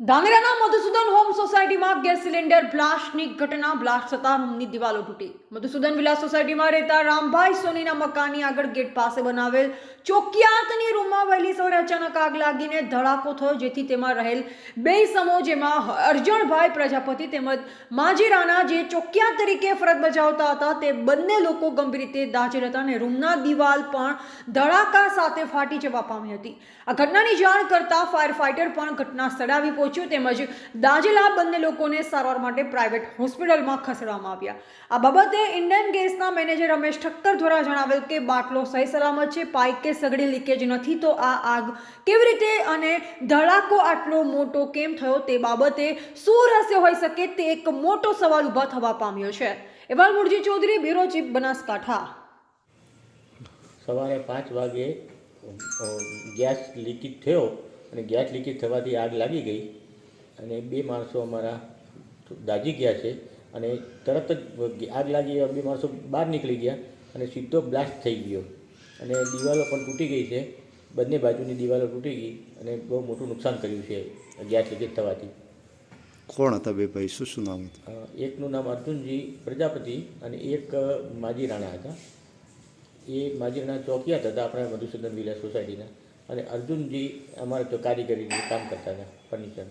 ધાનેરાના Madhusudan home સોસાયટીમાં gas cylinder બ્લાસ્ટની ઘટના, બ્લાસ્ટ થતા રૂમની દિવાલો તૂટી. મધુસૂદન વિલાસ સોસાયટીમાં રહેતા રામભાઈ સોનીના મકાનની આગળ ગેટ પાસે બનાવેલ ચોકિયાતની રૂમમાં વહેલી સવારે અચાનક આગ લાગીને ધડાકો થયો, જેથી તેમાં રહેલ બે સમો જેમાં અર્જણભાઈ પ્રજાપતિ તેમજ માજી રાણા જે ચોકિયાત તરીકે ફરજ બજાવતા હતા, તે બંને લોકો ગંભીર રીતે દાજેલ હતા અને રૂમના દિવાલ પણ ધડાકા સાથે ફાટી જવા પામી હતી. આ ઘટનાની જાણ કરતા ફાયર ફાઇટર પણ ઘટના સ્થળે આવી પહોંચ્યું તેમજ દાજેલા બંને લોકોને સારવાર માટે પ્રાઇવેટ હોસ્પિટલમાં ખસેડવામાં આવ્યા. આ બાબતે ઇન્ડિયન ગેસના મેનેજર રમેશ ઠક્કર દ્વારા જણાવેલ કે બાટલો સહી સલામત છે, પાઇપ કે સગડી લીકેજ નથી, તો આ આગ કેવી રીતે અને ધડાકો આટલો મોટો કેમ થયો તે બાબતે શું રહસ્ય હોઈ શકે તે એક મોટો સવાલ ઊભા થવા પામ્યો છે. એવા મુરજી ચૌધરી, બ્યુરો ચીફ બનાસકાંઠા. સવારે પાંચ વાગે ગેસ લીકેજ થયો. અને ગેસ લીકેજ થવાથી આગ લાગી ગઈ. અને બે માણસો અમારા દાઝી ગયા છે. અને તરત જ આગ લાગી એવા બે માણસો બહાર નીકળી ગયા અને સીધો બ્લાસ્ટ થઈ ગયો. અને દિવાલો પણ તૂટી ગઈ છે. બંને બાજુની દિવાલો તૂટી ગઈ અને બહુ મોટું નુકસાન કર્યું છે ગેસ લીકેજ થવાથી. કોણ હતા બે ભાઈ? શું શું નામ હતું? એકનું નામ અર્જુનજી પ્રજાપતિ અને એક માજી રાણા હતા. એ માજી રાણા ચોકિયાત હતા આપણા મધુસૂદન વિલા સોસાયટીના. અને અર્જુનજી અમારે તો કારીગરીનું કામ કરતા હતા ફર્નિચર